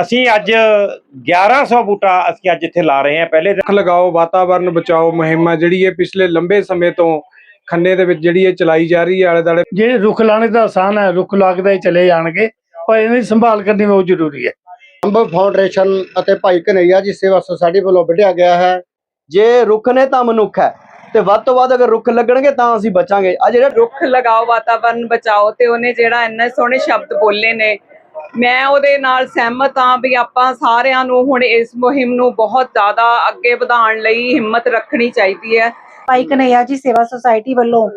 ਅਸੀਂ ਅੱਜ 1100 ਬੂਟਾ ਅਸੀਂ ਅੱਜ ਇੱਥੇ ਲਾ ਰਹੇ ਹਾਂ। ਪਹਿਲੇ ਦਿਨ ਰੁੱਖ ਲਗਾਓ ਵਾਤਾਵਰਨ ਬਚਾਓ ਮੁਹਿੰਮ ਜਿਹੜੀ ਇਹ ਪਿਛਲੇ ਲੰਬੇ ਸਮੇਂ ਤੋਂ ਖੰਨੇ ਦੇ ਵਿੱਚ ਜਿਹੜੀ ਇਹ ਚਲਾਈ ਜਾ ਰਹੀ ਹੈ ਆਲੇ ਦੁਆਲੇ ਜਿਹੜੇ ਰੁੱਖ ਲਾਣੇ ਦਾ ਆਸਾਨ ਹੈ ਰੁੱਖ ਲੱਗਦਾ ਹੀ ਚਲੇ ਜਾਣਗੇ ਪਰ ਇਹਨਾਂ ਦੀ ਸੰਭਾਲ ਕਰਨੀ ਬਹੁਤ ਜ਼ਰੂਰੀ ਹੈ। ਅੰਬ ਫਾਊਂਡੇਸ਼ਨ ਅਤੇ ਭਾਈ ਕਨਈਆ ਜੀ ਸੇਵਾ ਸੁਸਾਇਟੀ ਵੱਲੋਂ ਵਿੱਢਿਆ ਗਿਆ ਹੈ। ਜੇ ਰੁੱਖ ਨੇ ਤਾਂ ਮਨੁੱਖ ਹੈ ਤੇ ਵੱਧ ਤੋਂ ਵੱਧ ਅਗਰ ਰੁੱਖ ਲੱਗਣਗੇ ਤਾਂ ਅਸੀਂ ਬਚਾਂਗੇ। ਆ ਜਿਹੜਾ ਰੁੱਖ ਲਗਾਓ ਵਾਤਾਵਰਨ ਬਚਾਓ ਤੇ ਉਹਨੇ ਜਿਹੜਾ ਇੰਨੇ ਸੋਹਣੇ ਸ਼ਬਦ ਬੋਲੇ ਨੇ ਮੈਂ ਉਹਦੇ ਨਾਲ ਸਹਿਮਤ ਹਾਂ ਵੀ ਆਪਾਂ ਸਾਰਿਆਂ ਨੂੰ ਹੁਣ ਇਸ ਮੁਹਿੰਮ ਨੂੰ ਬਹੁਤ ਜ਼ਿਆਦਾ ਅੱਗੇ ਵਧਾਉਣ ਲਈ ਹਿੰਮਤ ਰੱਖਣੀ ਚਾਹੀਦੀ ਹੈ। ਭਾਈ ਕਨਈਆ ਜੀ ਸੇਵਾ ਸੁਸਾਇਟੀ ਵੱਲੋਂ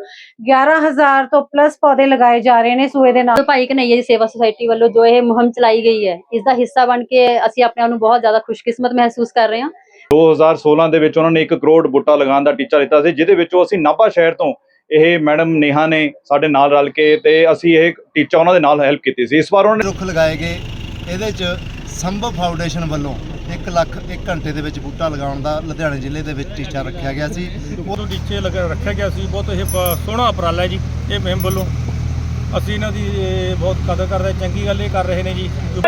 11000 ਤੋਂ ਪਲੱਸ ਪੌਦੇ ਲਗਾਏ ਜਾ ਰਹੇ ਨੇ ਸੂਏ ਦੇ ਨਾਲ। ਭਾਈ ਕਨਈਆ ਜੀ ਸੇਵਾ ਸੁਸਾਇਟੀ ਵੱਲੋਂ ਜੋ ਇਹ ਮੁਹਿੰਮ ਚਲਾਈ ਗਈ ਹੈ ਇਸ ਦਾ ਹਿੱਸਾ ਬਣ ਕੇ ਅਸੀਂ ਆਪਣੇ ਆਪ ਨੂੰ ਬਹੁਤ ਜ਼ਿਆਦਾ ਖੁਸ਼ਕਿਸਮਤ ਮਹਿਸੂਸ ਕਰ ਰਹੇ ਹਾਂ। 2016 ਦੇ ਵਿੱਚ ਉਹਨਾਂ ਨੇ 1 ਕਰੋੜ ਬੂਟਾ ਲਗਾਉਣ ਦਾ ਟੀਚਾ ਲਿੱਤਾ ਸੀ ਜਿਹਦੇ ਵਿੱਚੋਂ ਅਸੀਂ ਨਾਭਾ ਸ਼ਹਿਰ ਤੋਂ ਇਹ ਮੈਡਮ ਨੇਹਾ ਨੇ ਸਾਡੇ ਨਾਲ ਰਲ ਕੇ ਤੇ ਅਸੀਂ ਇਹ ਟੀਚਾ ਉਹਨਾਂ ਦੇ ਨਾਲ ਹੈਲਪ ਕੀਤੀ ਸੀ। ਇਸ ਵਾਰ ਉਹਨਾਂ ਨੇ ਰੁੱਖ ਲਗਾਏ ਗਏ। ਇਹਦੇ 'ਚ ਸੰਭਵ ਫਾਊਂਡੇਸ਼ਨ ਵੱਲੋਂ 1 ਲੱਖ 1 ਘੰਟੇ ਦੇ ਵਿੱਚ ਬੂਟਾ ਲਗਾਉਣ ਦਾ ਲੁਧਿਆਣਾ ਜ਼ਿਲ੍ਹੇ ਦੇ ਵਿੱਚ ਟੀਚਾ ਰੱਖਿਆ ਗਿਆ ਸੀ। ਉਦੋਂ ਟੀਚੇ ਲਗਾ ਰੱਖਿਆ ਗਿਆ ਸੀ। ਬਹੁਤ ਇਹ ਸੋਹਣਾ ਉਪਰਾਲਾ ਹੈ ਜੀ ਇਹ ਮੁਹਿੰਮ ਵੱਲੋਂ। ਅਸੀਂ ਇਹਨਾਂ ਦੀ ਬਹੁਤ ਕਦਰ ਕਰਦੇ ਹਾਂ। ਚੰਗੀ ਗੱਲ ਇਹ ਕਰ ਰਹੇ ਨੇ ਜੀ। ਜੋ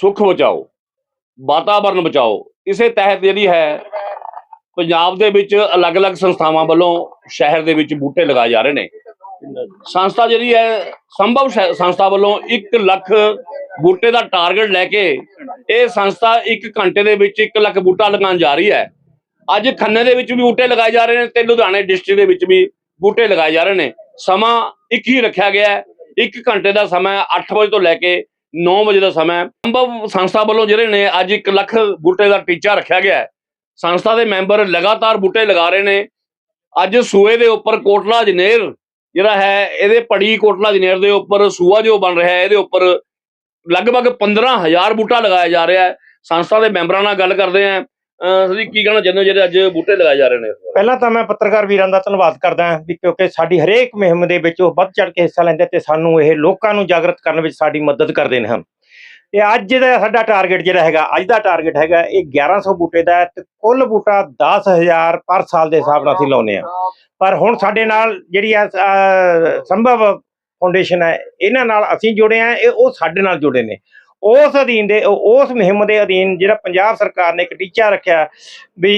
ਸੁੱਖ ਬਚਾਓ, ਵਾਤਾਵਰਨ ਬਚਾਓ। ਇਸੇ ਤਹਿਤ ਜਿਹੜੀ ਹੈ, ਪੰਜਾਬ ਦੇ ਵਿੱਚ ਅਲੱਗ-ਅਲੱਗ ਸੰਸਥਾਵਾਂ ਵੱਲੋਂ ਸ਼ਹਿਰ ਦੇ ਵਿੱਚ ਬੂਟੇ ਲਗਾਏ ਜਾ ਰਹੇ ਨੇ। ਸੰਸਥਾ ਜਿਹੜੀ ਹੈ, ਸੰਭਵ ਸ਼ੈ- ਸੰਸਥਾ ਵੱਲੋਂ 1 ਲੱਖ ਬੂਟੇ ਦਾ ਟਾਰਗੇਟ ਲੈ ਕੇ ਇਹ ਸੰਸਥਾ 1 ਘੰਟੇ ਦੇ ਵਿੱਚ 1 ਲੱਖ ਬੂਟਾ ਲਗਾਉਣ ਜਾ ਰਹੀ ਹੈ। ਅੱਜ ਖੰਨੇ ਦੇ ਵਿੱਚ ਵੀ ਬੂਟੇ ਲਗਾਏ ਜਾ ਰਹੇ ਨੇ ਤੇ ਲੁਧਿਆਣੇ ਡਿਸਟ੍ਰਿਕਟ ਦੇ ਵਿੱਚ ਵੀ ਬੂਟੇ ਲਗਾਏ ਜਾ ਰਹੇ ਨੇ। ਸਮਾਂ ਇੱਕ ਹੀ ਰੱਖਿਆ ਗਿਆ ਹੈ। 1 ਘੰਟੇ ਦਾ ਸਮਾਂ 8 ਵਜੇ ਤੋਂ ਲੈ ਕੇ 9 ਵਜੇ ਦਾ ਸਮਾਂ ਹੈ। ਸੰਭਵ ਸੰਸਥਾ ਵੱਲੋਂ ਜਿਹੜੇ ਨੇ ਅੱਜ 1 ਲੱਖ ਬੂਟੇ ਦਾ ਟੀਚਾ ਰੱਖਿਆ ਗਿਆ ਹੈ। ਸੰਸਥਾ ਦੇ ਮੈਂਬਰ ਲਗਾਤਾਰ ਬੂਟੇ ਲਗਾ ਰਹੇ ਨੇ। ਅੱਜ ਸੂਏ ਦੇ ਉੱਪਰ ਕੋਟਲਾ ਜਨੇਰ ਜਿਹੜਾ ਹੈ, ਇਹਦੇ ਪੜੀ ਕੋਟਲਾ ਜਨੇਰ ਦੇ ਉੱਪਰ ਸੂਆ ਜੋ ਬਣ ਰਿਹਾ ਹੈ, ਇਹਦੇ ਉੱਪਰ ਲਗਭਗ 15000 ਬੂਟਾ ਲਗਾਇਆ ਜਾ ਰਿਹਾ ਹੈ। ਸੰਸਥਾ ਦੇ ਮੈਂਬਰਾਂ ਨਾਲ ਗੱਲ ਕਰਦੇ ਆਂ ਸਰ ਜੀ ਕੀ ਕਹਿਣਾ ਚਾਹੁੰਦੇ ਹੋ ਜਿਹੜੇ ਅੱਜ ਬੂਟੇ ਲਗਾਏ ਜਾ ਰਹੇ ਨੇ ਪਹਿਲਾਂ ਤਾਂ ਮੈਂ ਪੱਤਰਕਾਰ ਵੀਰਾਂ ਦਾ ਧੰਨਵਾਦ ਕਰਦਾ ਹਾਂ ਵੀ ਕਿਉਂਕਿ ਸਾਡੀ ਹਰੇਕ ਮੁਹਿੰਮ ਦੇ ਵਿੱਚ ਉਹ ਵੱਧ ਚੜ ਕੇ ਹਿੱਸਾ ਲੈਂਦੇ ਤੇ ਸਾਨੂੰ ਇਹ ਲੋਕਾਂ ਨੂੰ ਜਾਗਰਤ ਕਰਨ ਵਿੱਚ ਸਾਡੀ ਮਦਦ ਕਰਦੇ ਨੇ ਹਨ ਤੇ ਅੱਜ ਦਾ ਸਾਡਾ ਟਾਰਗੇਟ ਜਿਹੜਾ ਹੈਗਾ, ਅੱਜ ਦਾ ਟਾਰਗੇਟ ਹੈਗਾ ਇਹ 1100 ਬੂਟੇ ਦਾ ਹੈ ਤੇ ਕੁੱਲ ਬੂਟਾ 10000 ਪਰ ਸਾਲ ਦੇ ਹਿਸਾਬ ਨਾਲ ਅਸੀਂ ਲਾਉਨੇ ਆ ਪਰ ਹੁਣ ਸਾਡੇ ਨਾਲ ਜਿਹੜੀ ਆ ਸੰਭਵ ਫਾਊਂਡੇਸ਼ਨ ਹੈ, ਇਹਨਾਂ ਨਾਲ ਅਸੀਂ ਜੁੜੇ ਆ ਇਹ ਉਹ ਸਾਡੇ ਨਾਲ ਜੁੜੇ ਨੇ। ਉਸ ਅਧੀਨ ਦੇ ਉਸ ਮੁਹਿੰਮ ਦੇ ਅਧੀਨ ਜਿਹੜਾ ਪੰਜਾਬ ਸਰਕਾਰ ਨੇ ਇੱਕ ਟੀਚਾ ਰੱਖਿਆ ਵੀ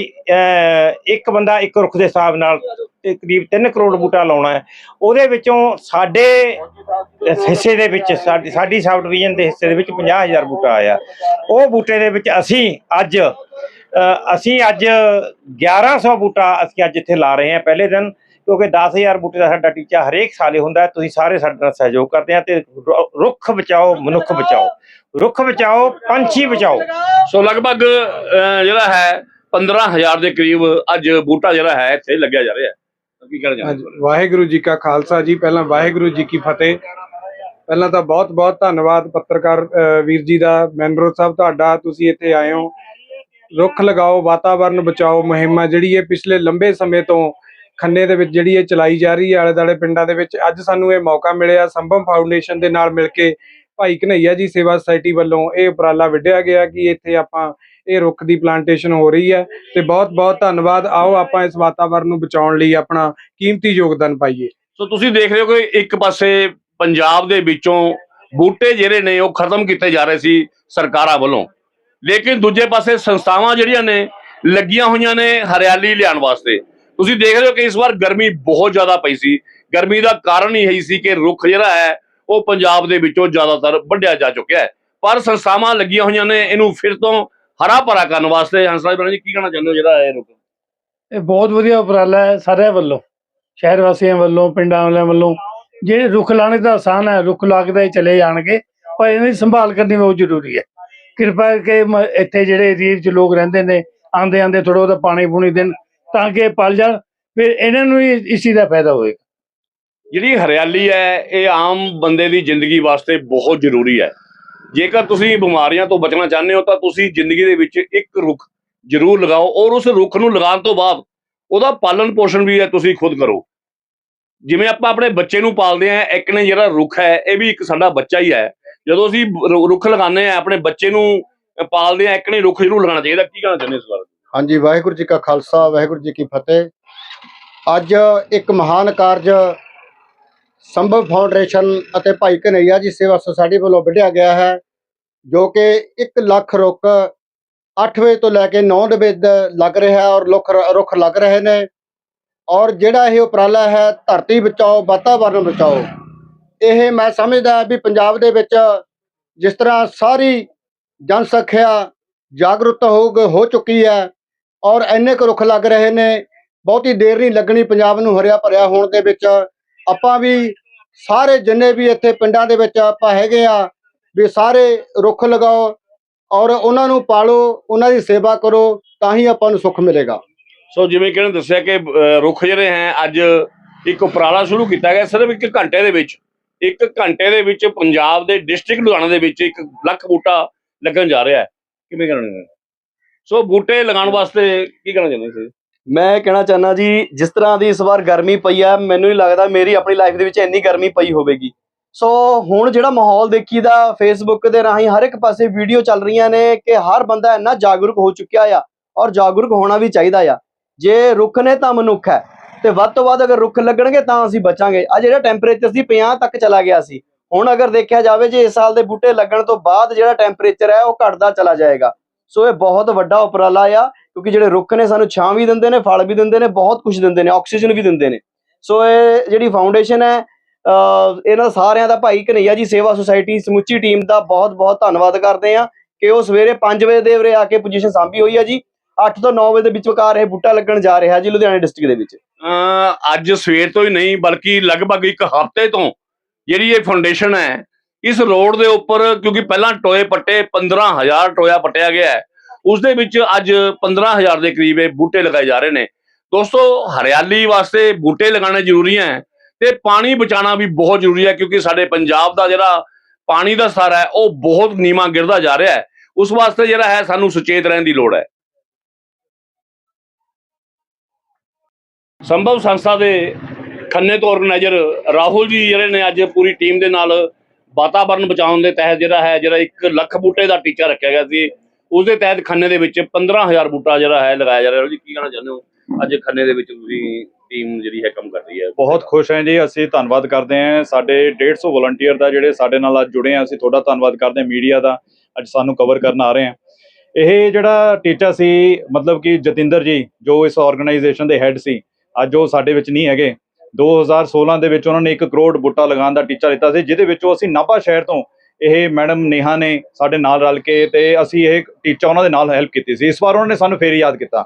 ਇੱਕ ਬੰਦਾ ਇੱਕ ਰੁੱਖ ਦੇ ਹਿਸਾਬ ਨਾਲ ਕਰੀਬ 3 ਕਰੋੜ ਬੂਟਾ ਲਾਉਣਾ ਹੈ। ਉਹਦੇ ਵਿੱਚੋਂ ਸਾਡੇ ਹਿੱਸੇ ਦੇ ਵਿੱਚ, ਸਾਡੀ ਸਾਡੀ ਸਬ ਡਿਵੀਜ਼ਨ ਦੇ ਹਿੱਸੇ ਦੇ ਵਿੱਚ 50000 ਬੂਟਾ ਆਇਆ। ਉਹ ਬੂਟੇ ਦੇ ਵਿੱਚ ਅਸੀਂ ਅੱਜ ਅਸੀਂ ਅੱਜ 1100 ਬੂਟਾ ਅਸੀਂ ਅੱਜ ਇੱਥੇ ਲਾ ਰਹੇ ਹਾਂ। ਪਹਿਲੇ ਦਿਨ ਕਿਉਂਕਿ 10000 ਬੂਟੇ ਦਾ ਸਾਡਾ ਟੀਚਾ ਹਰੇਕ ਸਾਲੇ ਹੁੰਦਾ ਹੈ। ਤੁਸੀਂ ਸਾਰੇ ਸਾਡੇ ਨਾਲ ਸਹਿਯੋਗ ਕਰਦੇ ਆ ਤੇ ਰੁੱਖ ਬਚਾਓ ਮਨੁੱਖ ਬਚਾਓ। ਰੁੱਖ ਬਚਾਓ ਪੰਛੀ ਬਚਾਓ। ਸੋ ਲਗਭਗ ਜਿਹੜਾ ਹੈ 15000 ਦੇ ਕਰੀਬ ਅੱਜ ਬੂਟਾ ਜਿਹੜਾ ਹੈ ਇੱਥੇ ਲੱਗਿਆ ਜਾ ਰਿਹਾ ਹੈ। ਕੀ ਕਹਿਣਾ ਚਾਹੁੰਦੇ ਹਾਂਜੀ, ਹੋ ਵਾਹਿਗੁਰੂ ਜੀ ਕਾ ਖਾਲਸਾ ਜੀ। ਪਹਿਲਾਂ ਵਾਹਿਗੁਰੂ ਜੀ ਕੀ ਫਤਿਹ। ਪਹਿਲਾਂ ਤਾਂ ਬਹੁਤ ਬਹੁਤ ਧੰਨਵਾਦ ਪੱਤਰਕਾਰ ਵੀਰ ਜੀ ਦਾ ਮੈਨਰੋ ਸਾਹਿਬ ਤੁਹਾਡਾ ਤੁਸੀਂ ਇੱਥੇ ਆਏ ਹੋ। ਰੁੱਖ ਲਗਾਓ ਵਾਤਾਵਰਨ ਬਚਾਓ ਮੁਹਿੰਮ ਜਿਹੜੀ ਇਹ ਪਿਛਲੇ ਲੰਬੇ ਸਮੇਂ ਤੋਂ ਖੰਨੇ ਦੇ ਵਿੱਚ ਜਿਹੜੀ ਇਹ ਚਲਾਈ ਜਾ ਰਹੀ ਹੈ ਆਲੇ ਦੁਆਲੇ ਪਿੰਡਾਂ ਦੇ ਵਿੱਚ, ਅੱਜ ਸਾਨੂੰ ਇਹ ਮੌਕਾ ਮਿਲਿਆ। ਸੰਭਵ ਫਾਊਂਡੇਸ਼ਨ ਦੇ ਨਾਲ ਮਿਲ ਕੇ ਭਾਈ ਕਨਈਆ ਜੀ ਸੇਵਾ ਸੁਸਾਇਟੀ ਵੱਲੋਂ ਇਹ ਉਪਰਾਲਾ ਵਿੱਢਿਆ ਗਿਆ ਕਿ ਇੱਥੇ ਆਪਾਂ ਇਹ ਰੁੱਖ ਦੀ ਪਲਾਂਟੇਸ਼ਨ ਹੋ ਰਹੀ ਹੈ ਤੇ ਬਹੁਤ ਬਹੁਤ ਧੰਨਵਾਦ। ਆਓ ਆਪਾਂ ਇਸ ਵਾਤਾਵਰਨ ਨੂੰ ਬਚਾਉਣ ਲਈ ਆਪਣਾ ਕੀਮਤੀ ਯੋਗਦਾਨ ਪਾਈਏ। ਸੋ ਤੁਸੀਂ ਦੇਖ ਰਹੇ ਹੋ ਕਿ ਇੱਕ ਪਾਸੇ ਪੰਜਾਬ ਦੇ ਵਿੱਚੋਂ ਬੂਟੇ ਜਿਹੜੇ ਨੇ ਉਹ ਖਤਮ ਕੀਤੇ ਜਾ ਰਹੇ ਸੀ ਸਰਕਾਰਾਂ ਵੱਲੋਂ। ਲੇਕਿਨ ਦੂਜੇ ਪਾਸੇ ਸੰਸਥਾਵਾਂ ਜਿਹੜੀਆਂ ਨੇ ਲੱਗੀਆਂ ਹੋਈਆਂ ਨੇ ਹਰਿਆਲੀ ਲਿਆਉਣ ਵਾਸਤੇ। ਤੁਸੀਂ ਦੇਖ ਰਹੇ ਹੋ ਕਿ ਇਸ ਵਾਰ ਗਰਮੀ ਬਹੁਤ ਜ਼ਿਆਦਾ ਪਈ ਸੀ। ਗਰਮੀ ਦਾ ਕਾਰਨ ਹੀ ਇਹੀ ਸੀ ਕਿ ਰੁੱਖ ਜਿਹੜਾ ਹੈ, ਉਹ ਪੰਜਾਬ ਦੇ ਵਿੱਚੋਂ ਜ਼ਿਆਦਾਤਰ ਵੱਢਿਆ ਜਾ ਚੁੱਕਿਆ ਹੈ। ਪਰ ਸੰਸਥਾਵਾਂ ਲੱਗੀਆਂ ਹੋਈਆਂ ਨੇ, ਇਹਨੂੰ ਫਿਰ ਤੋਂ ਹਰਾ ਭਰਾ ਕਰਨ ਵਾਸਤੇ। ਹੰਸਰਾਜ ਬਣਾ ਜੀ, ਕੀ ਕਹਿਣਾ ਚਾਹੁੰਦੇ ਹੋ ਜਿਹੜਾ ਇਹ ਰੁੱਖ? ਇਹ ਬਹੁਤ ਵਧੀਆ ਉਪਰਾਲਾ ਹੈ ਸਾਰਿਆਂ ਵੱਲੋਂ, ਸ਼ਹਿਰ ਵਾਸੀਆਂ ਵੱਲੋਂ, ਪਿੰਡਾਂ ਵਾਲਿਆਂ ਵੱਲੋਂ। ਜਿਹੜੇ ਰੁੱਖ ਲਾਣੇ ਦਾ ਆਸਾਨ ਹੈ, ਰੁੱਖ ਲੱਗਦਾ ਹੀ ਚਲੇ ਜਾਣਗੇ, ਪਰ ਇਹਨਾਂ ਦੀ ਸੰਭਾਲ ਕਰਨੀ ਬਹੁਤ ਜ਼ਰੂਰੀ ਹੈ। ਕਿਰਪਾ ਕਰਕੇ ਇੱਥੇ ਜਿਹੜੇ ਏਰੀਏ 'ਚ ਲੋਕ ਰਹਿੰਦੇ ਨੇ ਆਂਦੇ ਆਂਦੇ ਥੋੜਾ ਉਹਦਾ ਪਾਣੀ ਪੂਣੀ ਦੇਣ ਤਾਂ ਕਿ ਪਲ ਜਾਣ, ਫਿਰ ਇਹਨਾਂ ਨੂੰ ਵੀ ਇਸ ਚੀਜ਼ ਦਾ ਫਾਇਦਾ ਹੋਏਗਾ। ਜਿਹੜੀ ਹਰਿਆਲੀ ਹੈ, ਇਹ ਆਮ ਬੰਦੇ ਦੀ ਜ਼ਿੰਦਗੀ ਵਾਸਤੇ ਬਹੁਤ ਜ਼ਰੂਰੀ ਹੈ। ਜੇਕਰ ਤੁਸੀਂ ਬਿਮਾਰੀਆਂ ਤੋਂ ਬਚਣਾ ਚਾਹੁੰਦੇ ਹੋ, ਤਾਂ ਤੁਸੀਂ ਜ਼ਿੰਦਗੀ ਦੇ ਵਿੱਚ ਇੱਕ ਰੁੱਖ ਜ਼ਰੂਰ ਲਗਾਓ ਔਰ ਉਸ ਰੁੱਖ ਨੂੰ ਲਗਾਉਣ ਤੋਂ ਬਾਅਦ ਉਹਦਾ ਪਾਲਣ ਪੋਸ਼ਣ ਵੀ ਹੈ, ਤੁਸੀਂ ਖੁਦ ਕਰੋ। ਜਿਵੇਂ ਆਪਾਂ ਆਪਣੇ ਬੱਚੇ ਨੂੰ ਪਾਲਦੇ ਆ ਇੱਕ ਨੇ ਜਿਹੜਾ ਰੁੱਖ ਹੈ, ਇਹ ਵੀ ਇੱਕ ਸਾਡਾ ਬੱਚਾ ਹੀ ਹੈ। ਜਦੋਂ ਅਸੀਂ ਰੁੱਖ ਲਗਾਉਂਦੇ ਆ ਆਪਣੇ ਬੱਚੇ ਨੂੰ ਪਾਲਦੇ ਆ ਇੱਕ ਨੇ ਰੁੱਖ ਜ਼ਰੂਰ ਲਗਾਉਣਾ ਚਾਹੀਦਾ। ਕੀ ਕਹਿਣਾ ਚਾਹੁੰਦੇ ਹੋ ਇਸ ਬਾਰੇ? ਹਾਂਜੀ, ਵਾਹਿਗੁਰੂ ਜੀ ਕਾ ਖਾਲਸਾ, ਵਾਹਿਗੁਰੂ ਜੀ ਕੀ ਫਤਿਹ। ਅੱਜ ਇੱਕ ਮਹਾਨ ਕਾਰਜ ਸੰਭਵ ਫਾਊਂਡੇਸ਼ਨ ਅਤੇ ਭਾਈ ਕਨਈਆ ਜੀ ਸੇਵਾ ਸੁਸਾਇਟੀ ਵੱਲੋਂ ਵਿੱਢਿਆ ਗਿਆ ਹੈ, ਜੋ ਕਿ 1 ਲੱਖ ਰੁੱਖ 8 ਵਜੇ ਤੋਂ ਲੈ ਕੇ 9 ਵਜੇ ਲੱਗ ਰਿਹਾ ਹੈ ਔਰ ਰੁੱਖ ਰੁੱਖ ਲੱਗ ਰਹੇ ਨੇ। ਔਰ ਜਿਹੜਾ ਇਹ ਉਪਰਾਲਾ ਹੈ, ਧਰਤੀ ਬਚਾਓ, ਵਾਤਾਵਰਨ ਬਚਾਓ, ਇਹ ਮੈਂ ਸਮਝਦਾ ਵੀ ਪੰਜਾਬ ਦੇ ਵਿੱਚ ਜਿਸ ਤਰ੍ਹਾਂ ਸਾਰੀ ਜਨਸੰਖਿਆ ਜਾਗਰੂਕ ਹੋ ਗ- ਹੋ ਚੁੱਕੀ ਹੈ ਔਰ ਇੰਨੇ ਕੁ ਰੁੱਖ ਲੱਗ ਰਹੇ ਨੇ, ਬਹੁਤੀ ਦੇਰ ਨਹੀਂ ਲੱਗਣੀ ਪੰਜਾਬ ਨੂੰ ਹਰਿਆ ਭਰਿਆ ਹੋਣ ਦੇ ਵਿੱਚ। ਆਪਾਂ ਵੀ ਸਾਰੇ ਜਿੰਨੇ ਵੀ ਇੱਥੇ ਪਿੰਡਾਂ ਦੇ ਵਿੱਚ ਆਪਾਂ ਹੈਗੇ ਆ, ਵੀ ਸਾਰੇ ਰੁੱਖ ਲਗਾਓ ਔਰ ਉਹਨਾਂ ਨੂੰ ਪਾਲੋ, ਉਹਨਾਂ ਦੀ ਸੇਵਾ ਕਰੋ, ਤਾਂ ਹੀ ਆਪਾਂ ਨੂੰ ਸੁੱਖ ਮਿਲੇਗਾ। ਸੋ ਜਿਵੇਂ ਕਿ ਇਹਨੇ ਦੱਸਿਆ ਕਿ ਰੁੱਖ ਜਿਹੜੇ ਹੈ, ਅੱਜ ਇੱਕ ਉਪਰਾਲਾ ਸ਼ੁਰੂ ਕੀਤਾ ਗਿਆ, ਸਿਰਫ ਇੱਕ ਘੰਟੇ ਦੇ ਵਿੱਚ। ਇੱਕ ਘੰਟੇ ਦੇ ਵਿੱਚ ਪੰਜਾਬ ਦੇ ਡਿਸਟ੍ਰਿਕਟ ਲੁਧਿਆਣਾ ਦੇ ਵਿੱਚ ਇੱਕ ਲੱਖ ਬੂਟਾ ਲੱਗਣ ਜਾ ਰਿਹਾ ਹੈ। ਕਿਵੇਂ ਕਰਨਗੇ? ਸੋ ਬੂਟੇ ਲਗਾਉਣ ਵਾਸਤੇ ਕੀ ਕਹਿਣਾ ਚਾਹੁੰਦੇ ਸੀ ਮੈਂ ਕਹਿਣਾ ਚਾਹਨਾ ਜੀ, ਜਿਸ ਤਰ੍ਹਾਂ ਦੀ ਇਸ ਵਾਰ ਗਰਮੀ ਪਈ ਆ, ਮੈਨੂੰ ਨਹੀਂ ਲੱਗਦਾ ਮੇਰੀ ਆਪਣੀ ਲਾਈਫ ਦੇ ਵਿੱਚ ਇੰਨੀ ਗਰਮੀ ਪਈ ਹੋਵੇਗੀ। ਸੋ ਹੁਣ ਜਿਹੜਾ ਮਾਹੌਲ ਦੇਖੀਦਾ ਫੇਸਬੁੱਕ ਦੇ ਰਾਹੀਂ ਹਰ ਇੱਕ ਪਾਸੇ ਵੀਡੀਓ ਚੱਲ ਰਹੀਆਂ ਨੇ ਕਿ ਹਰ ਬੰਦਾ ਇੰਨਾ ਜਾਗਰੂਕ ਹੋ ਚੁੱਕਿਆ ਆ ਔਰ ਜਾਗਰੂਕ ਹੋਣਾ ਵੀ ਚਾਹੀਦਾ ਆ। ਜੇ ਰੁੱਖ ਨੇ ਤਾਂ ਮਨੁੱਖ ਹੈ ਤੇ ਵੱਧ ਤੋਂ ਵੱਧ ਅਗਰ ਰੁੱਖ ਲੱਗਣਗੇ ਤਾਂ ਅਸੀਂ ਬਚਾਂਗੇ। ਆ ਜਿਹੜਾ ਟੈਂਪਰੇਚਰ ਸੀ 50 ਤੱਕ ਚਲਾ ਗਿਆ ਸੀ। ਹੁਣ ਅਗਰ ਦੇਖਿਆ ਜਾਵੇ ਜੇ ਇਸ ਸਾਲ ਦੇ ਬੂਟੇ ਲੱਗਣ ਤੋਂ ਬਾਅਦ ਜਿਹੜਾ ਟੈਂਪਰੇਚਰ ਹੈ ਉਹ ਘਟਦਾ ਚਲਾ ਜਾਏਗਾ। ਸੋ ਇਹ ਬਹੁਤ ਵੱਡਾ ਉਪਰਾਲਾ ਆ, ਕਿਉਂਕਿ ਜਿਹੜੇ ਰੁੱਖ ਨੇ ਸਾਨੂੰ ਛਾਂ ਵੀ ਦਿੰਦੇ ਨੇ, ਫਲ ਵੀ ਦਿੰਦੇ ਨੇ, ਬਹੁਤ ਕੁਝ ਦਿੰਦੇ ਨੇ, ਆਕਸੀਜਨ ਵੀ ਦਿੰਦੇ ਨੇ। ਸੋ ਇਹ ਜਿਹੜੀ ਫਾਊਂਡੇਸ਼ਨ ਹੈ ਇਹਨਾਂ ਸਾਰਿਆਂ ਦਾ ਭਾਈ ਕਨਈਆ ਜੀ ਸੇਵਾ ਸੁਸਾਇਟੀ ਸਮੁੱਚੀ ਟੀਮ ਦਾ ਬਹੁਤ ਬਹੁਤ ਧੰਨਵਾਦ ਕਰਦੇ ਆ ਕਿ ਉਹ ਸਵੇਰੇ 5 ਵਜੇ ਦੇ ਉਰੇ ਆ ਕੇ ਪੋਜੀਸ਼ਨ ਸਾਂਭੀ ਹੋਈ ਹੈ ਜੀ। 8 ਤੋਂ 9 ਵਜੇ ਦੇ ਵਿੱਚ ਵਿਚਕਾਰ ਇਹ ਬੂਟਾ ਲੱਗਣ ਜਾ ਰਿਹਾ ਜੀ ਲੁਧਿਆਣਾ ਡਿਸਟ੍ਰਿਕਟ ਦੇ ਵਿੱਚ। ਅੱਜ ਸਵੇਰ ਤੋਂ ਹੀ ਨਹੀਂ, ਬਲਕਿ ਲਗਭਗ ਇੱਕ ਹਫ਼ਤੇ ਤੋਂ ਜਿਹੜੀ ਇਹ ਫਾਊਂਡੇਸ਼ਨ ਹੈ ਇਸ ਰੋਡ ਦੇ ਉੱਪਰ, ਕਿਉਂਕਿ ਪਹਿਲਾਂ ਟੋਏ ਪੱਟੇ 15000 ਟੋਇਆ ਪੱਟਿਆ ਗਿਆ ਹੈ। ਉਸ ਦੇ ਵਿੱਚ ਅੱਜ 15000 ਦੇ ਕਰੀਬ ਇਹ ਬੂਟੇ ਲਗਾਏ ਜਾ ਰਹੇ ਨੇ। ਦੋਸਤੋ, ਹਰਿਆਲੀ ਵਾਸਤੇ ਬੂਟੇ ਲਗਾਉਣੇ ਜ਼ਰੂਰੀ ਹੈ ਤੇ ਪਾਣੀ ਬਚਾਉਣਾ ਵੀ ਬਹੁਤ ਜ਼ਰੂਰੀ ਹੈ, ਕਿਉਂਕਿ ਸਾਡੇ ਪੰਜਾਬ ਦਾ ਜਿਹੜਾ ਪਾਣੀ ਦਾ ਸਤਰ ਹੈ, ਉਹ ਬਹੁਤ ਨੀਵਾਂ ਗਿਰਦਾ ਜਾ ਰਿਹਾ ਹੈ। ਉਸ ਵਾਸਤੇ ਜਿਹੜਾ ਹੈ, ਸਾਨੂੰ ਸੁਚੇਤ ਰਹਿਣ ਦੀ ਲੋੜ ਹੈ। ਸੰਭਵ ਸੰਸਥਾ ਦੇ ਖੰਨੇ ਤੋਂ ਆਰਗੇਨਾਈਜ਼ਰ ਰਾਹੁਲ ਜੀ ਜਿਹੜੇ ਨੇ ਅੱਜ ਪੂਰੀ ਟੀਮ ਦੇ ਨਾਲ ਵਾਤਾਵਰਨ ਬਚਾਉਣ ਦੇ ਤਹਿਤ ਜਿਹੜਾ ਹੈ, ਜਿਹੜਾ 1 ਲੱਖ ਬੂਟੇ ਦਾ ਟੀਚਾ ਰੱਖਿਆ ਗਿਆ ਸੀ ਉਸ ਦੇ ਤਹਿਤ ਖੰਨੇ ਦੇ ਵਿੱਚ 15000 ਬੂਟਾ ਜਿਹੜਾ ਹੈ ਲਗਾਇਆ ਜਾ ਰਿਹਾ। ਜੀ, ਕੀ ਕਹਿਣਾ ਚਾਹੁੰਦੇ ਹੋ? ਅੱਜ ਖੰਨੇ ਦੇ ਵਿੱਚ ਤੁਸੀਂ ਟੀਮ ਜਿਹੜੀ ਹੈ ਕੰਮ ਕਰ ਰਹੀ ਹੈ। ਬਹੁਤ ਖੁਸ਼ ਹਾਂ ਜੀ, ਅਸੀਂ ਧੰਨਵਾਦ ਕਰਦੇ ਹਾਂ। ਸਾਡੇ 150 ਵਲੰਟੀਅਰ ਦਾ ਜਿਹੜੇ ਸਾਡੇ ਨਾਲ ਅੱਜ ਜੁੜੇ ਆ ਅਸੀਂ ਤੁਹਾਡਾ ਧੰਨਵਾਦ ਕਰਦੇ ਹਾਂ ਮੀਡੀਆ ਦਾ। ਅੱਜ ਸਾਨੂੰ ਕਵਰ ਕਰਨ ਆ ਰਹੇ ਆ ਇਹ ਜਿਹੜਾ ਟੀਚਾ ਸੀ, ਮਤਲਬ ਕਿ ਜਤਿੰਦਰ ਜੀ, ਜੋ ਇਸ ਆਰਗੇਨਾਈਜੇਸ਼ਨ ਦੇ ਹੈੱਡ ਸੀ, ਅੱਜ ਉਹ ਸਾਡੇ ਵਿੱਚ ਨਹੀਂ ਹੈਗੇ। 2016 ਦੇ ਵਿੱਚ ਉਹਨਾਂ ਨੇ 1 ਕਰੋੜ ਬੂਟਾ ਲਗਾਉਣ ਦਾ ਟੀਚਾ ਲਿੱਤਾ ਸੀ, ਜਿਹਦੇ ਵਿੱਚੋਂ ਅਸੀਂ ਨਾਭਾ ਸ਼ਹਿਰ ਤੋਂ ਇਹ ਮੈਡਮ ਨੇਹਾ ਨੇ ਸਾਡੇ ਨਾਲ ਰਲ ਕੇ ਤੇ ਅਸੀਂ ਇਹ ਟੀਚਾ ਉਹਨਾਂ ਦੇ ਨਾਲ ਹੈਲਪ ਕੀਤੀ ਸੀ। ਇਸ ਵਾਰ ਉਹਨਾਂ ਨੇ ਸਾਨੂੰ ਫੇਰ ਯਾਦ ਕੀਤਾ।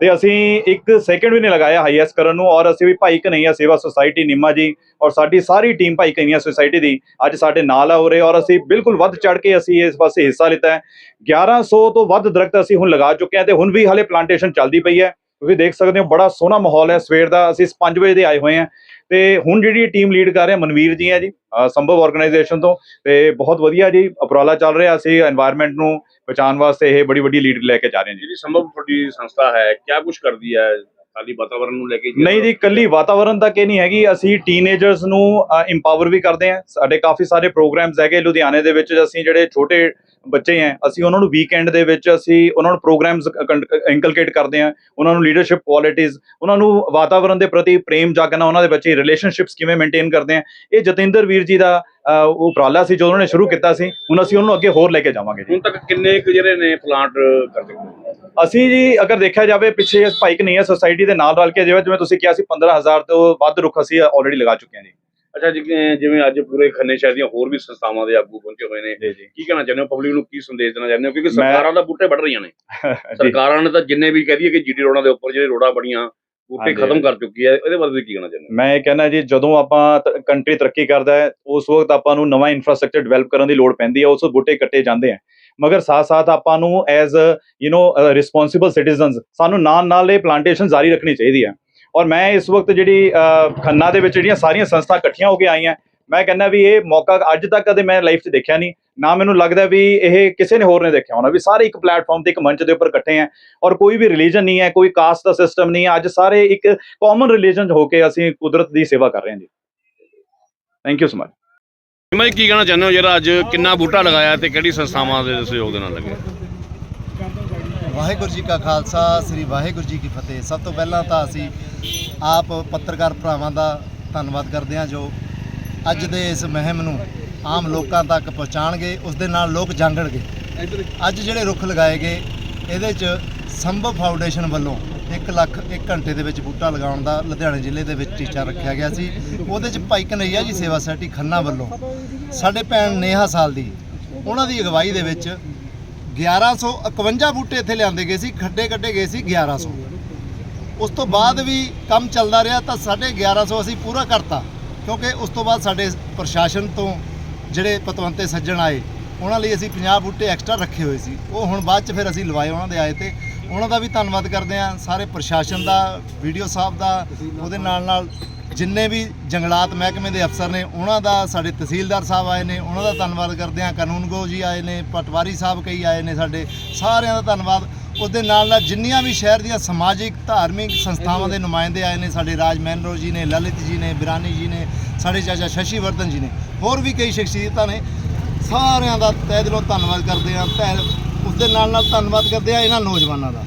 ਤੇ ਅਸੀਂ ਇੱਕ ਸੈਕਿੰਡ ਵੀ ਨਹੀਂ ਲਗਾਇਆ ਹਾਈਐਸ ਕਰਨ ਨੂੰ ਔਰ ਅਸੀਂ ਵੀ ਭਾਈ ਕਨਈਆ ਸੇਵਾ ਸੁਸਾਇਟੀ ਨਿੰਮਾ ਜੀ ਔਰ ਸਾਡੀ ਸਾਰੀ ਟੀਮ ਭਾਈ ਕਨਈਆ ਸੁਸਾਇਟੀ ਦੀ ਅੱਜ ਸਾਡੇ ਨਾਲ ਆ ਹੋ ਰਹੇ ਔਰ ਅਸੀਂ ਬਿਲਕੁਲ ਵੱਧ ਚੜ ਕੇ ਅਸੀਂ ਇਸ ਪਾਸੇ ਹਿੱਸਾ ਲਿੱਤਾ ਹੈ। 1100 ਤੋਂ ਵੱਧ ਦਰਖਤ ਅਸੀਂ ਹੁਣ ਲਗਾ ਚੁੱਕੇ ਹਾਂ ਤੇ ਹੁਣ ਵੀ ਹਾਲੇ ਪਲਾਂਟੇਸ਼ਨ ਚੱਲਦੀ ਪਈ ਹੈ। ਤੁਸੀਂ ਦੇਖ ਸਕਦੇ ਹੋ ਬੜਾ ਸੋਹਣਾ ਮਾਹੌਲ ਹੈ। ਸਵੇਰ ਦਾ ਅਸੀਂ 5 ਵਜੇ ਦੇ ਆਏ ਹੋਏ ਆ ਤੇ ਹੁਣ ਜਿਹੜੀ ਟੀਮ ਲੀਡ ਕਰ ਰਿਹਾ ਮਨਵੀਰ ਜੀ ਹੈ ਜੀ ਸੰਭਵ ਆਰਗੇਨਾਈਜੇਸ਼ਨ ਤੋਂ ਤੇ ਬਹੁਤ ਵਧੀਆ ਜੀ ਅਪਰਾਲਾ ਚੱਲ ਰਿਹਾ। ਅਸੀਂ এনवायरमेंट ਨੂੰ ਬਚਾਉਣ ਵਾਸਤੇ ਇਹ ਬੜੀ ਵੱਡੀ ਲੀਡ ਲੈ ਕੇ ਜਾ ਰਹੇ ਹਾਂ ਜੀ। ਸੰਭਵ ਤੁਹਾਡੀ ਸੰਸਥਾ ਹੈ ਕਿਆ ਕੁਛ ਕਰਦੀ ਹੈ? ਖਾਲੀ ਵਾਤਾਵਰਣ ਨੂੰ ਲੈ ਕੇ ਨਹੀਂ ਜੀ ਕੱਲੀ ਵਾਤਾਵਰਣ ਤੱਕ ਇਹ ਨਹੀਂ ਹੈਗੀ। ਅਸੀਂ ਟੀਨੇਜਰਸ ਨੂੰ ਇੰਪਾਵਰ ਵੀ ਕਰਦੇ ਹਾਂ। ਸਾਡੇ ਕਾਫੀ ਸਾਰੇ ਪ੍ਰੋਗਰਾਮਸ ਹੈਗੇ ਲੁਧਿਆਣੇ ਦੇ ਵਿੱਚ। ਅਸੀਂ ਜਿਹੜੇ ਛੋਟੇ ਬੱਚੇ ਹੈ ਅਸੀਂ ਉਹਨਾਂ ਨੂੰ ਵੀਕਐਂਡ ਦੇ ਵਿੱਚ ਅਸੀਂ ਉਹਨਾਂ ਨੂੰ ਪ੍ਰੋਗਰਾਮਸ ਇਨਕਲਕੇਟ ਕਰਦੇ ਹਾਂ। ਉਹਨਾਂ ਨੂੰ ਲੀਡਰਸ਼ਿਪ ਕੁਆਲਿਟੀਆਂ ਉਹਨਾਂ ਨੂੰ ਵਾਤਾਵਰਣ ਦੇ ਪ੍ਰਤੀ ਪ੍ਰੇਮ ਜਾਗਣਾ ਉਹਨਾਂ ਦੇ ਬੱਚੇ ਰਿਲੇਸ਼ਨਸ਼ਿਪਸ ਕਿਵੇਂ ਮੇਨਟੇਨ ਕਰਦੇ ਆ। ਇਹ ਜਤਿੰਦਰ ਵੀਰ ਜੀ ਦਾ ਅਹ, ਉਪਰਾਲਾ ਸੀ ਜੋ ਉਹਨਾਂ ਨੇ ਸ਼ੁਰੂ ਕੀਤਾ ਸੀ। ਹੁਣ ਅਸੀਂ ਉਹਨੂੰ ਅੱਗੇ ਹੋਰ ਲੈ ਕੇ ਜਾਵਾਂਗੇ ਹੁਣ ਤੱਕ ਕਿੰਨੇ ਕੁ ਜਿਹੜੇ ਨੇ ਪਲਾਂਟ ਕਰ ਚੁੱਕੇ ਹੋ? ਅਸੀਂ ਜੀ ਅਗਰ ਦੇਖਿਆ ਜਾਵੇ ਪਿੱਛੇ ਇਸ ਭਾਈ ਕਨਈਆ ਸੁਸਾਇਟੀ ਦੇ ਨਾਲ ਰਲ ਕੇ। ਜਿਵੇਂ ਜਿਵੇਂ ਤੁਸੀਂ ਕਿਹਾ ਸੀ 15000 ਤੋਂ ਵੱਧ ਰੁੱਖ ਅਸੀਂ ਆਲਰੇਡੀ ਲਗਾ ਚੁੱਕੇ ਹਾਂ ਜੀ। ਅੱਛਾ ਜਿਵੇਂ ਜਿਵੇਂ ਅੱਜ ਪੂਰੇ ਖੰਨੇ ਸ਼ਹਿਰ ਦੀਆਂ ਹੋਰ ਵੀ ਸੰਸਥਾਵਾਂ ਦੇ ਆਗੂ ਪਹੁੰਚੇ ਹੋਏ ਨੇ ਕੀ ਕਹਿਣਾ ਚਾਹੁੰਦੇ ਹੋ? ਪਬਲਿਕ ਨੂੰ ਕੀ ਸੰਦੇਸ਼ ਦੇਣਾ ਚਾਹੁੰਦੇ ਹੋ? ਕਿਉਂਕਿ ਸਰਕਾਰਾਂ ਦਾ ਬੂਟੇ ਵੱਢ ਰਹੀਆਂ ਨੇ। ਸਰਕਾਰਾਂ ਨੇ ਤਾਂ ਜਿੰਨੇ ਵੀ ਕਹਿ ਦਈਏ ਕਿ ਜੀਡੀ ਰੋਡਾਂ ਦੇ ਉੱਪਰ ਜਿਹੜੇ ਰੋਡਾਂ ਬੜੀਆਂ ਬੂਟੇ। ਖਤਮ ਕਰ ਚੁੱਕੀ ਹੈ ਇਹਦੇ ਬਾਰੇ ਕੀ ਕਹਿਣਾ ਚਾਹੁੰਦੇ ਮੈਂ ਇਹ ਕਹਿਣਾ ਜੀ ਜਦੋਂ ਆਪਾਂ ਕੰਟਰੀ ਤਰੱਕੀ ਕਰਦਾ ਹੈ ਉਸ ਵਕਤ ਆਪਾਂ ਨੂੰ ਨਵਾਂ ਇਨਫਰਾਸਟ੍ਰਕਚਰ ਡਿਵੈਲਪ ਕਰਨ ਦੀ ਲੋੜ ਪੈਂਦੀ ਹੈ ਉਸ ਬੂਟੇ ਕੱਟੇ ਜਾਂਦੇ ਆ ਮਗਰ ਸਾਥ-ਸਾਥ ਆਪਾਂ ਨੂੰ as you know responsible citizens ਸਾਨੂੰ ਨਾਲ ਨਾਲ ਇਹ ਪਲਾਂਟੇਸ਼ਨ ਜਾਰੀ ਰੱਖਣੀ ਚਾਹੀਦੀ ਹੈ। ਔਰ ਮੈਂ ਇਸ ਵਕਤ ਜਿਹੜੀ ਖੰਨਾ ਦੇ ਵਿੱਚ ਜਿਹੜੀਆਂ ਸਾਰੀਆਂ ਸੰਸਥਾ ਇਕੱਠੀਆਂ ਹੋ ਕੇ ਆਈਆਂ, ਮੈਂ ਕਹਿੰਦਾ ਵੀ ਇਹ ਮੌਕਾ ਅੱਜ ਤੱਕ ਕਦੇ ਮੈਂ ਲਾਈਫ 'ਚ ਦੇਖਿਆ ਨਹੀਂ, ਨਾ ਮੈਨੂੰ ਲੱਗਦਾ ਵੀ ਇਹ ਕਿਸੇ ਨੇ ਹੋਰ ਨੇ ਦੇਖਿਆ ਹੋਣਾ, ਵੀ ਸਾਰੇ ਇੱਕ ਪਲੇਟਫਾਰਮ ਤੇ ਇੱਕ ਮੰਚ ਦੇ ਉੱਪਰ ਇਕੱਠੇ ਆ ਔਰ ਕੋਈ ਵੀ ਰਿਲੀਜਨ ਨਹੀਂ ਹੈ, ਕੋਈ ਕਾਸਟ ਦਾ ਸਿਸਟਮ ਨਹੀਂ ਹੈ, ਅੱਜ ਸਾਰੇ ਇੱਕ ਕਾਮਨ ਰਿਲੀਜਨ ਹੋ ਕੇ ਅਸੀਂ ਕੁਦਰਤ ਦੀ ਸੇਵਾ ਕਰ ਰਹੇ ਹਾਂ ਜੀ। ਥੈਂਕ ਯੂ ਸੋ ਮਚ ਮੈਂ ਕੀ ਕਹਿਣਾ ਚਾਹੁੰਦੇ ਹੋ ਜਿਹੜਾ ਅੱਜ ਕਿੰਨਾ ਬੂਟਾ ਲਗਾਇਆ ਤੇ ਕਿਹੜੀ ਸੰਸਥਾਵਾਂ ਦੇ ਸਹਿਯੋਗ ਦੇ ਨਾਲ ਲੱਗਿਆ ਵਾਹਿਗੁਰੂ ਜੀ ਕਾ ਖਾਲਸਾ ਸ੍ਰੀ ਵਾਹਿਗੁਰੂ ਜੀ ਕੀ ਫਤਿਹ। ਸਭ ਤੋਂ ਪਹਿਲਾਂ ਤਾਂ ਅਸੀਂ ਆਪ ਪੱਤਰਕਾਰ ਭਰਾਵਾਂ ਦਾ ਧੰਨਵਾਦ ਕਰਦੇ ਹਾਂ ਜੋ ਅੱਜ ਦੇ ਇਸ ਮੁਹਿੰਮ ਨੂੰ ਆਮ ਲੋਕਾਂ ਤੱਕ ਪਹੁੰਚਾਣਗੇ ਉਸ ਦੇ ਨਾਲ ਲੋਕ ਜਾਣਗੇ ਅੱਜ ਜਿਹੜੇ ਰੁੱਖ ਲਗਾਏ ਗਏ ਇਹਦੇ 'ਚ ਸੰਭਵ ਫਾਊਂਡੇਸ਼ਨ ਵੱਲੋਂ 1 ਲੱਖ 1 ਘੰਟੇ ਦੇ ਵਿੱਚ ਬੂਟਾ ਲਗਾਉਣ ਦਾ ਲੁਧਿਆਣਾ ਜ਼ਿਲ੍ਹੇ ਦੇ ਵਿੱਚ ਟੀਚਾ ਰੱਖਿਆ ਗਿਆ ਸੀ। ਉਹਦੇ 'ਚ ਭਾਈ ਕਨਈਆ ਜੀ ਸੇਵਾ ਸੋਸਾਇਟੀ ਖੰਨਾ ਵੱਲੋਂ ਸਾਡੇ ਭੈਣ ਨੇਹਾ ਸਾਲ ਦੀ ਉਹਨਾਂ ਦੀ ਅਗਵਾਈ ਦੇ ਵਿੱਚ 1151 ਬੂਟੇ ਇੱਥੇ ਲਿਆਂਦੇ ਗਏ ਸੀ, ਖੱਡੇ ਕੱਢੇ ਗਏ ਸੀ 1100 ਉਸ ਤੋਂ ਬਾਅਦ ਵੀ ਕੰਮ ਚੱਲਦਾ ਰਿਹਾ ਤਾਂ ਸਾਡੇ 1100 ਅਸੀਂ ਪੂਰਾ ਕਰਤਾ, ਕਿਉਂਕਿ ਉਸ ਤੋਂ ਬਾਅਦ ਸਾਡੇ ਪ੍ਰਸ਼ਾਸਨ ਤੋਂ ਜਿਹੜੇ ਪਤਵੰਤੇ ਸੱਜਣ ਆਏ, ਉਹਨਾਂ ਲਈ ਅਸੀਂ 50 ਬੂਟੇ ਐਕਸਟਰਾ ਰੱਖੇ ਹੋਏ ਸੀ। ਉਹ ਹੁਣ ਬਾਅਦ ਚ ਫਿਰ ਅਸੀਂ ਲਵਾਏ ਉਹਨਾਂ ਦੇ ਆਏ ਤੇ ਉਹਨਾਂ ਦਾ ਵੀ ਧੰਨਵਾਦ ਕਰਦੇ ਹਾਂ। ਸਾਰੇ ਪ੍ਰਸ਼ਾਸਨ ਦਾ, ਵੀਡੀਓ ਸਾਹਿਬ ਦਾ, ਉਹਦੇ ਨਾਲ ਨਾਲ ਜਿੰਨੇ ਵੀ ਜੰਗਲਾਤ ਮਹਿਕਮੇ ਦੇ ਅਫਸਰ ਨੇ, ਉਹਨਾਂ ਦਾ ਸਾਡੇ ਤਹਿਸੀਲਦਾਰ ਸਾਹਿਬ ਆਏ ਨੇ, ਉਹਨਾਂ ਦਾ ਧੰਨਵਾਦ ਕਰਦੇ ਹਾਂ। ਕਾਨੂੰਨਗੋ ਜੀ ਆਏ ਨੇ, ਪਟਵਾਰੀ ਸਾਹਿਬ ਕਈ ਆਏ ਨੇ ਸਾਡੇ, ਸਾਰਿਆਂ ਦਾ ਧੰਨਵਾਦ। ਉਹਦੇ ਨਾਲ ਨਾਲ ਜਿੰਨੀਆਂ ਵੀ ਸ਼ਹਿਰ ਦੀਆਂ ਸਮਾਜਿਕ, ਧਾਰਮਿਕ ਸੰਸਥਾਵਾਂ ਦੇ ਨੁਮਾਇੰਦੇ ਆਏ ਨੇ, ਸਾਡੇ ਰਾਜ ਮਹਿੰਦਰੋ ਜੀ ਨੇ, ਲਲਿਤ ਜੀ ਨੇ, ਬਿਰਾਨੀ ਜੀ ਨੇ, ਸਾਡੇ ਚਾਚਾ ਸ਼ਸ਼ੀ ਵਰਧਨ ਜੀ ਨੇ, ਹੋਰ ਵੀ ਕਈ ਸ਼ਖਸੀਅਤਾਂ ਨੇ। ਸਾਰਿਆਂ ਦਾ ਤਹਿ ਦਿਲੋਂ ਧੰਨਵਾਦ ਕਰਦੇ ਹਾਂ। ਤਹਿ ਉਸ ਦੇ ਨਾਲ ਨਾਲ ਧੰਨਵਾਦ ਕਰਦੇ ਹਾਂ ਇਹਨਾਂ ਨੌਜਵਾਨਾਂ ਦਾ।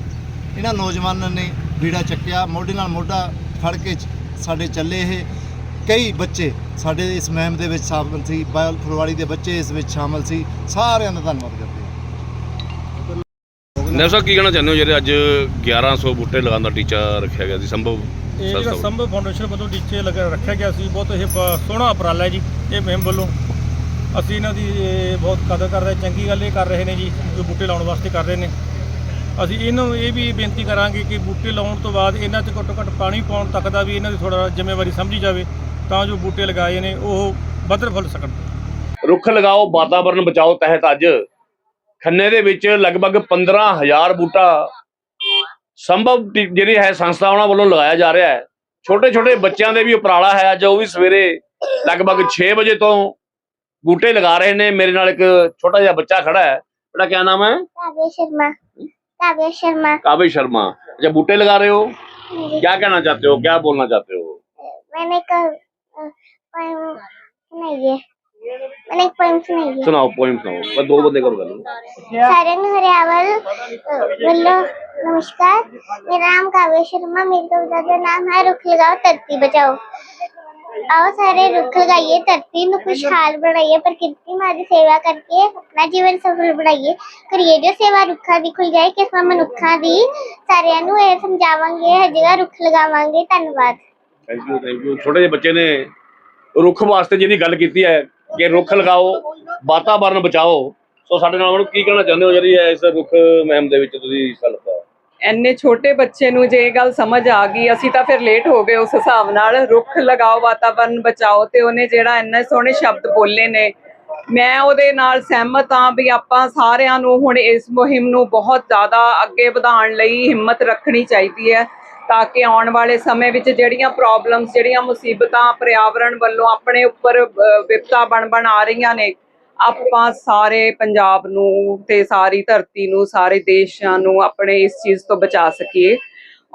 ਇਹਨਾਂ ਨੌਜਵਾਨਾਂ ਨੇ ਬੀੜਾ ਚੱਕਿਆ, ਮੋਢੇ ਨਾਲ ਮੋਢਾ ਫੜ ਕੇ ਚ- ਸਾਡੇ ਚੱਲੇ ਇਹ ਕਈ ਬੱਚੇ ਸਾਡੇ ਇਸ ਮੁਹਿੰਮ ਦੇ ਵਿੱਚ ਸ਼ਾਮਲ ਸੀ ਬਾਇਲ ਫੁਲਵਾੜੀ ਦੇ ਬੱਚੇ ਇਸ ਵਿੱਚ ਸ਼ਾਮਲ ਸੀ ਸਾਰਿਆਂ ਦਾ ਧੰਨਵਾਦ ਕਰਦੇ ਹਾਂ। ਨੈਸਾ ਕੀ ਕਹਿਣਾ ਚਾਹੁੰਦੇ ਹੋ ਜਿਹੜੇ ਅੱਜ 1100 ਬੂਟੇ ਲਗਾਉਣ ਦਾ ਟੀਚਾ ਰੱਖਿਆ ਗਿਆ ਸੀ? ਸੰਭਵ ਇਹ ਜਿਹੜਾ ਸੰਸਥਾ ਸੰਭਵ ਫਾਊਂਡੇਸ਼ਨ ਵੱਲੋਂ ਟੀਚੇ ਲਗਾ ਰੱਖਿਆ ਗਿਆ ਸੀ ਬਹੁਤ ਇਹ ਬ- ਸੋਹਣਾ ਉਪਰਾਲਾ ਹੈ ਜੀ ਇਹ ਮੁਹਿੰਮ ਵੱਲੋਂ। ਅਸੀਂ ਇਹਨਾਂ ਦੀ ਇਹ ਬਹੁਤ ਕਦਰ ਕਰਦੇ ਹਾਂ। ਚੰਗੀ ਗੱਲ ਇਹ ਕਰ ਰਹੇ ਨੇ ਜੀ ਜੋ ਬੂਟੇ ਲਾਉਣ ਵਾਸਤੇ ਕਰ ਰਹੇ ਨੇ। ਅਸੀਂ ਇਹਨਾਂ ਨੂੰ ਇਹ ਵੀ ਬੇਨਤੀ ਕਰਾਂਗੇ ਕਿ ਬੂਟੇ ਲਾਉਣ ਤੋਂ ਬਾਅਦ ਇਹਨਾਂ 'ਚ ਘੱਟੋ ਘੱਟ ਪਾਣੀ ਪਾਉਣ ਤੱਕ ਦਾ ਵੀ ਇਹਨਾਂ ਦੀ ਥੋੜਾ ਜ਼ਿੰਮੇਵਾਰੀ ਸਮਝੀ ਜਾਵੇ ਤਾਂ ਜੋ ਬੂਟੇ ਲਗਾਏ ਨੇ ਉਹ ਬਦਰ ਫੁੱਲ ਸਕਣ। ਰੁੱਖ ਲਗਾਓ ਵਾਤਾਵਰਣ ਬਚਾਓ ਤਹਿਤ ਅੱਜ ਖੰਨੇ ਦੇ ਵਿੱਚ ਲਗਭਗ 15000 ਬੂਟਾ ਸੰਭਵ ਜਿਹੜੀ ਹੈ ਸੰਸਥਾ ਉਹਨਾਂ ਵੱਲੋਂ ਲਗਾਇਆ ਜਾ ਰਿਹਾ ਹੈ। ਛੋਟੇ ਛੋਟੇ ਬੱਚਿਆਂ ਦੇ ਵੀ ਉਪਰਾਲਾ ਹੈ ਅੱਜ ਉਹ ਵੀ ਸਵੇਰੇ ਲਗਭਗ 6 ਵਜੇ ਤੋਂ ਬੂਟੇ ਲਗਾ ਰਹੇ ਨੇ। ਮੇਰੇ ਨਾਲ ਇੱਕ ਛੋਟਾ ਜਿਹਾ ਬੱਚਾ ਖੜਾ ਹੈ ਉਹਦਾ ਕੀ ਨਾਮ ਹੈ? ਕਾਵਿਆ ਸ਼ਰਮਾ। काव्य शर्मा। काव्य शर्मा। अच्छा बूटे लगा रहे हो? क्या कहना चाहते हो? क्या बोलना चाहते हो? मैंने एक है। मैंने एक पोएम सुनाई है। सुनाओ पोइम सुनाओ। बस दो बंदे करो कर सारंग हरियावल वल्लो नमस्कार। मेरा नाम काव्य शर्मा मेरी कविता का नाम है रुख लगाओ धरती बचाओ आओ सारे रुख लगाइए धरती ਨੂੰ ਖੁਸ਼ਹਾਲ ਬਣਾਈਏ ਪ੍ਰਕਿਰਤੀ ਮਾਂ ਦੀ ਸੇਵਾ ਕਰਕੇ ਆਪਣਾ ਜੀਵਨ ਸਫਲ ਬਣਾਈਏ ਕਰੀਏ ਜੋ ਸੇਵਾ ਰੁੱਖਾਂ ਦੀ ਖੁੱਲ ਜਾਏ ਕਿਸਮਾਂ ਮਨੁੱਖਾਂ ਦੀ ਸਾਰਿਆਂ ਨੂੰ ਇਹ ਸਮਝਾਵਾਂਗੇ ਹਰ ਜਗ੍ਹਾ ਰੁੱਖ ਲਗਾਵਾਂਗੇ ਧੰਨਵਾਦ ਥੈਂਕ ਯੂ ਥੈਂਕ ਯੂ ਛੋਟੇ ਜਿਹੇ ਬੱਚੇ ਨੇ ਰੁੱਖ ਵਾਸਤੇ ਜਿਹਦੀ ਗੱਲ ਕੀਤੀ ਹੈ ਕਿ ਰੁੱਖ ਲਗਾਓ ਵਾਤਾਵਰਨ ਬਚਾਓ ਸੋ ਸਾਡੇ ਨਾਲ ਹੁਣ ਕੀ ਕਹਿਣਾ ਚਾਹੁੰਦੇ ਹੋ ਜਿਹੜੀ ਹੈ ਇਸ ਰੁੱਖ ਮੁਹਿੰਮ ਦੇ ਵਿੱਚ ਤੁਸੀਂ ਹਿੱਸਾ ਲਿੱਤਾ ਐਨੇ ਛੋਟੇ ਬੱਚੇ ਨੂੰ ਜੇ ਇਹ ਗੱਲ ਸਮਝ ਆ ਗਈ, ਅਸੀਂ ਤਾਂ ਫਿਰ ਲੇਟ ਹੋ ਗਏ ਉਸ ਹਿਸਾਬ ਨਾਲ। ਰੁੱਖ ਲਗਾਓ ਵਾਤਾਵਰਨ ਬਚਾਓ ਤੇ ਉਹਨੇ ਜਿਹੜਾ ਇੰਨੇ ਸੋਹਣੇ ਸ਼ਬਦ ਬੋਲੇ ਨੇ। ਮੈਂ ਉਹਦੇ ਨਾਲ ਸਹਿਮਤ ਹਾਂ ਵੀ ਆਪਾਂ ਸਾਰਿਆਂ ਨੂੰ ਹੁਣ ਇਸ ਮੁਹਿੰਮ ਨੂੰ ਬਹੁਤ ਜ਼ਿਆਦਾ ਅੱਗੇ ਵਧਾਉਣ ਲਈ ਹਿੰਮਤ ਰੱਖਣੀ ਚਾਹੀਦੀ ਹੈ, ਤਾਂ ਕਿ ਆਉਣ ਵਾਲੇ ਸਮੇਂ ਵਿੱਚ ਜਿਹੜੀਆਂ ਪ੍ਰੋਬਲਮਸ ਜਿਹੜੀਆਂ ਮੁਸੀਬਤਾਂ ਪਰਿਆਵਰਣ ਵੱਲੋਂ ਆਪਣੇ ਉੱਪਰ ਵਿਪਤਾ ਬਣ ਬਣ ਆ ਰਹੀਆਂ ਨੇ ਆਪਾਂ ਸਾਰੇ ਪੰਜਾਬ ਨੂੰ ਤੇ ਸਾਰੀ ਧਰਤੀ ਨੂੰ, ਸਾਰੇ ਦੇਸ਼ਾਂ ਨੂੰ ਆਪਣੇ ਇਸ ਚੀਜ਼ ਤੋਂ ਬਚਾ ਸਕੀਏ।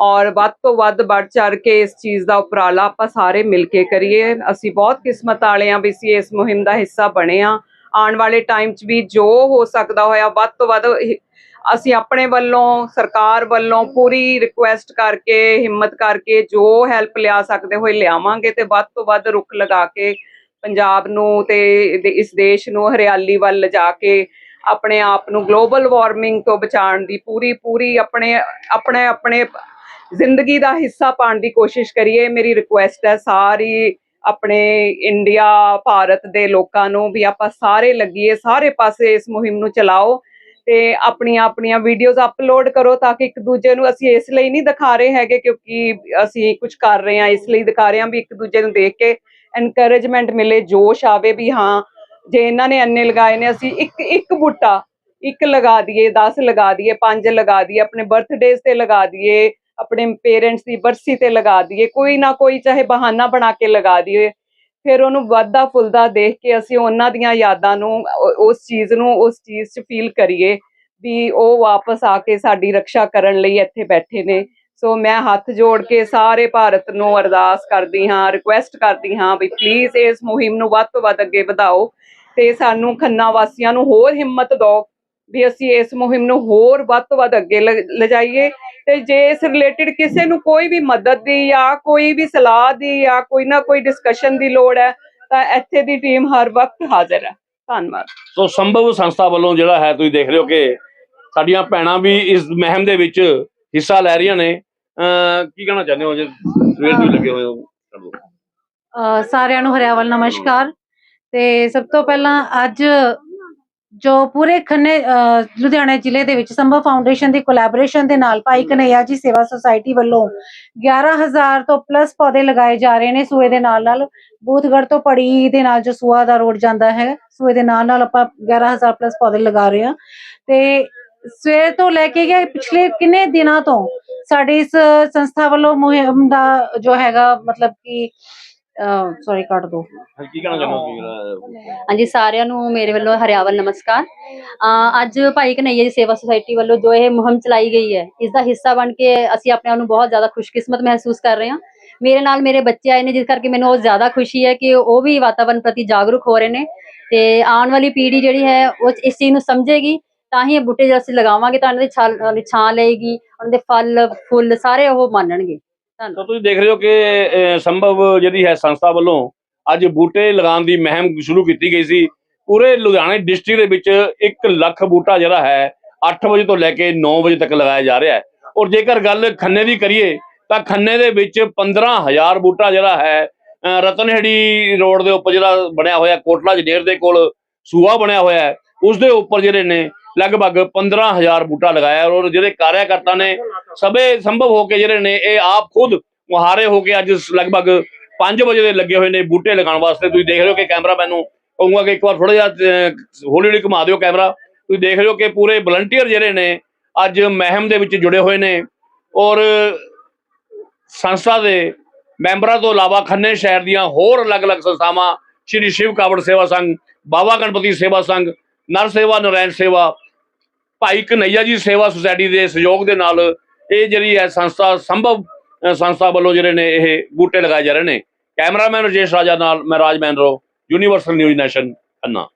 ਔਰ ਵੱਧ ਤੋਂ ਵੱਧ ਵੱਧ ਚੜ ਕੇ ਇਸ ਚੀਜ਼ ਦਾ ਉਪਰਾਲਾ ਆਪਾਂ ਸਾਰੇ ਮਿਲ ਕੇ ਕਰੀਏ। ਅਸੀਂ ਬਹੁਤ ਕਿਸਮਤ ਵਾਲੇ ਹਾਂ ਵੀ ਅਸੀਂ ਇਸ ਮੁਹਿੰਮ ਦਾ ਹਿੱਸਾ ਬਣੇ ਆ। ਆਉਣ ਵਾਲੇ ਟਾਈਮ 'ਚ ਵੀ ਜੋ ਹੋ ਸਕਦਾ ਹੋਇਆ ਵੱਧ ਤੋਂ ਵੱਧ ਅਸੀਂ ਆਪਣੇ ਵੱਲੋਂ, ਸਰਕਾਰ ਵੱਲੋਂ ਪੂਰੀ ਰਿਕੁਐਸਟ ਕਰਕੇ, ਹਿੰਮਤ ਕਰਕੇ ਜੋ ਹੈਲਪ ਲਿਆ ਸਕਦੇ ਹੋਏ ਲਿਆਵਾਂਗੇ ਤੇ ਵੱਧ ਤੋਂ ਵੱਧ ਰੁੱਖ ਲਗਾ ਕੇ ਪੰਜਾਬ ਨੂੰ ਤੇ ਇਸ ਦੇਸ਼ ਨੂੰ ਹਰਿਆਲੀ ਵੱਲ ਲਿਜਾ ਕੇ ਆਪਣੇ ਆਪ ਨੂੰ ਗਲੋਬਲ ਵਾਰਮਿੰਗ ਤੋਂ ਬਚਾਉਣ ਦੀ ਪੂਰੀ ਪੂਰੀ ਆਪਣੇ ਆਪਣੇ ਆਪਣੇ ਜ਼ਿੰਦਗੀ ਦਾ ਹਿੱਸਾ ਪਾਉਣ ਦੀ ਕੋਸ਼ਿਸ਼ ਕਰੀਏ। ਮੇਰੀ ਰਿਕੁਐਸਟ ਹੈ ਸਾਰੀ ਆਪਣੇ ਇੰਡੀਆ, ਭਾਰਤ ਦੇ ਲੋਕਾਂ ਨੂੰ ਵੀ ਆਪਾਂ ਸਾਰੇ ਲੱਗੀਏ, ਸਾਰੇ ਪਾਸੇ ਇਸ ਮੁਹਿੰਮ ਨੂੰ ਚਲਾਓ ਤੇ ਆਪਣੀਆਂ ਆਪਣੀਆਂ ਵੀਡੀਓਜ਼ ਅਪਲੋਡ ਕਰੋ ਤਾਂ ਕਿ ਇੱਕ ਦੂਜੇ ਨੂੰ ਅਸੀਂ ਇਸ ਲਈ ਨਹੀਂ ਦਿਖਾ ਰਹੇ ਹੈਗੇ ਕਿਉਂਕਿ ਅਸੀਂ ਕੁਝ ਕਰ ਰਹੇ ਹਾਂ, ਇਸ ਲਈ ਦਿਖਾ ਰਹੇ ਹਾਂ ਵੀ ਇੱਕ ਦੂਜੇ ਨੂੰ ਦੇਖ ਕੇ ਐਨਕਰੇਜਮੈਂਟ ਮਿਲੇ, ਜੋਸ਼ ਆਵੇ ਵੀ ਹਾਂ, ਜੇ ਇਹਨਾਂ ਨੇ ਅੰਨੇ ਲਗਾਏ ਨੇ, ਅਸੀਂ ਇੱਕ ਇੱਕ ਬੂਟਾ, ਇੱਕ ਲਗਾ ਦਈਏ 10 ਲਗਾ ਦਈਏ 5 ਲਗਾ ਦਈਏ, ਆਪਣੇ ਬਰਥਡੇਸ ਤੇ ਲਗਾ ਦਈਏ, ਆਪਣੇ ਪੇਰੈਂਟਸ ਦੀ ਬਰਸੀ ਤੇ ਲਗਾ ਦਈਏ, ਕੋਈ ਨਾ ਕੋਈ ਚਾਹੇ ਬਹਾਨਾ ਬਣਾ ਕੇ ਲਗਾ ਦਈਏ, ਫਿਰ ਉਹਨੂੰ ਵਾਧਾ ਫੁੱਲਦਾ ਦੇਖ ਕੇ ਅਸੀਂ ਉਹਨਾਂ ਦੀਆਂ ਯਾਦਾਂ ਨੂੰ ਉਸ ਚੀਜ਼ ਨੂੰ, ਉਸ ਚੀਜ਼ 'ਚ ਫੀਲ ਕਰੀਏ, ਵੀ ਉਹ ਵਾਪਸ ਆ ਕੇ ਸਾਡੀ ਰੱਖਿਆ ਕਰਨ ਲਈ ਇੱਥੇ ਬੈਠੇ ਨੇ ਸੋ ਮੈਂ ਹੱਥ ਜੋੜ ਕੇ ਸਾਰੇ ਭਾਰਤ ਨੂੰ ਅਰਦਾਸ ਕਰਦੀ ਹਾਂ ਰਿਕੁਐਸਟ ਕਰਦੀ ਹਾਂ ਵੀ ਪਲੀਜ਼ ਇਸ ਮੁਹਿੰਮ ਨੂੰ ਵੱਧ ਤੋਂ ਵੱਧ ਅੱਗੇ ਵਧਾਓ ਤੇ ਸਾਨੂੰ ਖੰਨਾ ਵਾਸੀਆਂ ਨੂੰ ਹੋਰ ਹਿੰਮਤ ਦਿਓ ਵੀ ਅਸੀਂ ਇਸ ਮੁਹਿੰਮ ਨੂੰ ਹੋਰ ਵੱਧ ਤੋਂ ਵੱਧ ਅੱਗੇ ਲ- ਤੇ ਜੇ ਇਸ ਰਿਲੇਟਡ ਕਿਸੇ ਨੂੰ ਕੋਈ ਵੀ ਮਦਦ ਦੀ ਜਾਂ ਕੋਈ ਵੀ ਸਲਾਹ ਦੀ ਜਾਂ ਕੋਈ ਨਾ ਕੋਈ ਡਿਸਕਸ਼ਨ ਦੀ ਲੋੜ ਹੈ, ਤਾਂ ਇੱਥੇ ਦੀ ਟੀਮ ਹਰ ਵਕਤ ਹਾਜ਼ਰ ਹੈ। ਧੰਨਵਾਦ। ਸੋ ਸੰਭਵ ਸੰਸਥਾ ਵੱਲੋਂ ਜਿਹੜਾ ਹੈ, ਤੁਸੀਂ ਦੇਖ ਰਹੇ ਹੋ ਕਿ ਸਾਡੀਆਂ ਭੈਣਾਂ ਵੀ ਇਸ ਮਹਿਮ ਦੇ ਵਿੱਚ ਹਿੱਸਾ ਲੈ ਰਹੀਆਂ ਨੇ। ਕੀ ਕਹਿਣਾ ਚਾਹੁੰਦੇ ਹੋ ਜੇ ਸਵੇਰ ਤੋਂ ਹੀ ਲੱਗੇ ਹੋਏ ਹੋ? ਸਾਰਿਆਂ ਨੂੰ ਹਰਿਆਵਲ ਨਮਸਕਾਰ। ਤੇ ਸਭ ਤੋਂ ਪਹਿਲਾਂ ਅੱਜ ਜੋ ਪੂਰੇ ਖੰਨੇ ਲੁਧਿਆਣਾ ਜ਼ਿਲ੍ਹੇ ਦੇ ਵਿੱਚ ਸੰਭਵ ਫਾਊਂਡੇਸ਼ਨ ਦੀ ਕੋਲੈਬੋਰੇਸ਼ਨ ਦੇ ਨਾਲ ਭਾਈ ਕਨਈਆ ਜੀ ਸੇਵਾ ਸੁਸਾਇਟੀ ਵੱਲੋਂ 11000 ਤੋਂ ਪਲੱਸ ਪੌਦੇ ਲਗਾਏ ਜਾ ਰਹੇ ਨੇ ਸੂਏ ਦੇ ਨਾਲ ਨਾਲ। ਬੂਥਗੜ ਤੋਂ ਪੜੀ ਦੇ ਨਾਲ ਜੋ ਸੂਆ ਦਾ ਰੋਡ ਜਾਂਦਾ ਹੈ ਸੂਏ ਦੇ ਨਾਲ ਨਾਲ ਆਪਾਂ 11000 ਪਲੱਸ ਪੌਦੇ ਲਗਾ ਰਹੇ ਹਾਂ। ਤੇ ਸਵੇਰ ਤੋਂ ਲੈ ਕੇ ਗਿਆ ਪਿਛਲੇ ਕਿੰਨੇ ਦਿਨਾਂ ਤੋਂ ਸਾਡੀ ਇਸ ਸੰਸਥਾ ਵੱਲੋਂ ਮੁਹਿੰਮ ਦਾ ਜੋ ਹੈਗਾ ਮਤਲਬ ਕਿ ਸੌਰੀ ਕੱਟ ਦੋ। ਕੀ ਕਹਿਣਾ ਚਾਹੁੰਦੇ ਹਾਂਜੀ ਸਾਰਿਆਂ ਨੂੰ ਮੇਰੇ ਵੱਲੋਂ ਹਰਿਆਵਲ ਨਮਸਕਾਰ। ਅੱਜ ਭਾਈ ਕਨਈਆ ਜੀ ਸੇਵਾ ਸੁਸਾਇਟੀ ਵੱਲੋਂ ਜੋ ਇਹ ਮੁਹਿੰਮ ਚਲਾਈ ਗਈ ਹੈ ਇਸ ਦਾ ਹਿੱਸਾ ਬਣ ਕੇ ਅਸੀਂ ਆਪਣੇ ਆਪ ਨੂੰ ਬਹੁਤ ਜ਼ਿਆਦਾ ਖੁਸ਼ਕਿਸਮਤ ਮਹਿਸੂਸ ਕਰ ਰਹੇ ਹਾਂ। ਮੇਰੇ ਨਾਲ ਮੇਰੇ ਬੱਚੇ ਆਏ ਨੇ ਜਿਸ ਕਰਕੇ ਮੈਨੂੰ ਉਹ ਜ਼ਿਆਦਾ ਖੁਸ਼ੀ ਹੈ ਕਿ ਉਹ ਵੀ ਵਾਤਾਵਰਣ ਪ੍ਰਤੀ ਜਾਗਰੂਕ ਹੋ ਰਹੇ ਨੇ। ਤੇ ਆਉਣ ਵਾਲੀ ਪੀੜ੍ਹੀ ਜਿਹੜੀ ਹੈ ਉਹ ਇਸ ਚੀਜ਼ ਨੂੰ ਸਮਝੇਗੀ ਤਾਂ ਹੀ ਇਹ ਬੂਟੇ ਜੇ ਅਸੀਂ ਲਗਾਵਾਂਗੇ ਤਾਂ ਉਹਨਾਂ ਦੀ ਛਾਲ ਛਾਂ ਲਏਗੀ ਉਹਨਾਂ ਦੇ ਫਲ ਫੁੱਲ ਸਾਰੇ ਉਹ ਮੰਨਣਗੇ ਧੰਨਵਾਦ ਤਾਂ ਤੁਸੀਂ ਦੇਖ ਰਹੇ ਹੋ ਕਿ ਸੰਭਵ ਜਿਹੜੀ ਹੈ ਸੰਸਥਾ ਵੱਲੋਂ ਅੱਜ ਬੂਟੇ ਲਗਾਉਣ ਦੀ ਮਹਿਮ ਸ਼ੁਰੂ ਕੀਤੀ ਗਈ ਸੀ। ਪੂਰੇ ਲੁਧਿਆਣਾ ਡਿਸਟ੍ਰਿਕਟ ਦੇ ਵਿੱਚ 1 ਲੱਖ ਬੂਟਾ ਜਿਹੜਾ ਹੈ 8 ਵਜੇ ਤੋਂ ਲੈ ਕੇ 9 ਵਜੇ ਤੱਕ ਲਗਾਇਆ ਜਾ ਰਿਹਾ ਹੈ। ਔਰ ਜੇਕਰ ਗੱਲ ਖੰਨੇ ਦੀ ਕਰੀਏ ਤਾਂ ਖੰਨੇ ਦੇ ਵਿੱਚ 15000 ਬੂਟਾ ਜਿਹੜਾ ਹੈ ਅਹ, ਰਤਨਹੇੜੀ ਰੋਡ ਦੇ ਉੱਪਰ ਜਿਹੜਾ ਬਣਿਆ ਹੋਇਆ ਕੋਟਲਾ ਜਨੇਰ ਦੇ ਕੋਲ ਸੂਆ ਬਣਿਆ ਹੋਇਆ ਹੈ। ਉਸ ਦੇ ਉੱਪਰ ਜਿਹੜੇ ਨੇ ਲਗਭਗ 15000 ਬੂਟਾ ਲਗਾਇਆ ਔਰ ਜਿਹੜੇ ਕਾਰਿਆਕਰਤਾ ਨੇ ਸਭੇ ਸੰਭਵ ਹੋ ਕੇ ਜਿਹੜੇ ਨੇ, ਇਹ ਆਪ ਖੁਦ ਮੁਹਾਰੇ ਹੋ ਕੇ ਅੱਜ ਲਗਭਗ 5 ਵਜੇ ਦੇ ਲੱਗੇ ਹੋਏ ਨੇ ਬੂਟੇ ਲਗਾਉਣ ਵਾਸਤੇ। ਤੁਸੀਂ ਦੇਖ ਰਹੇ ਹੋ ਕਿ ਕੈਮਰਾਮੈਨ ਨੂੰ ਕਹੂੰਗਾ ਕਿ ਇੱਕ ਵਾਰ ਥੋੜਾ ਜਿਹਾ ਹੌਲੀ ਹੌਲੀ ਘੁਮਾ ਦਿਓ ਕੈਮਰਾ। ਤੁਸੀਂ ਦੇਖ ਰਹੇ ਹੋ ਕਿ ਪੂਰੇ ਵਲੰਟੀਅਰ ਜਿਹੜੇ ਨੇ ਅੱਜ ਮਹਿਮ ਦੇ ਵਿੱਚ ਜੁੜੇ ਹੋਏ ਨੇ ਔਰ ਸੰਸਥਾ ਦੇ ਮੈਂਬਰਾਂ ਤੋਂ ਇਲਾਵਾ ਖੰਨੇ ਸ਼ਹਿਰ ਦੀਆਂ ਹੋਰ ਅਲੱਗ-ਅਲੱਗ ਸੰਸਥਾਵਾਂ, ਸ਼੍ਰੀ ਸ਼ਿਵ ਕਾਵੜ ਸੇਵਾ ਸੰਘ ਬਾਬਾ ਗਣਪਤੀ ਸੇਵਾ ਸੰਘ ਨਰ ਸੇਵਾ ਨਰੈਣ ਸੇਵਾ ਭਾਈ ਕਨਈਆ ਜੀ ਸੇਵਾ ਸੁਸਾਇਟੀ ਦੇ ਸਹਿਯੋਗ ਦੇ ਨਾਲ ਇਹ ਜਿਹੜੀ ਹੈ ਸੰਸਥਾ, ਸੰਭਵ ਸੰਸਥਾ ਵੱਲੋਂ ਜਿਹੜੇ ਨੇ ਇਹ ਬੂਟੇ ਲਗਾਏ ਜਾ ਰਹੇ ਨੇ। ਕੈਮਰਾਮੈਨ ਰਜੇਸ਼ ਰਾਜਾ ਨਾਲ ਮੈਂ Raj Mahindro universal news nation Khanna.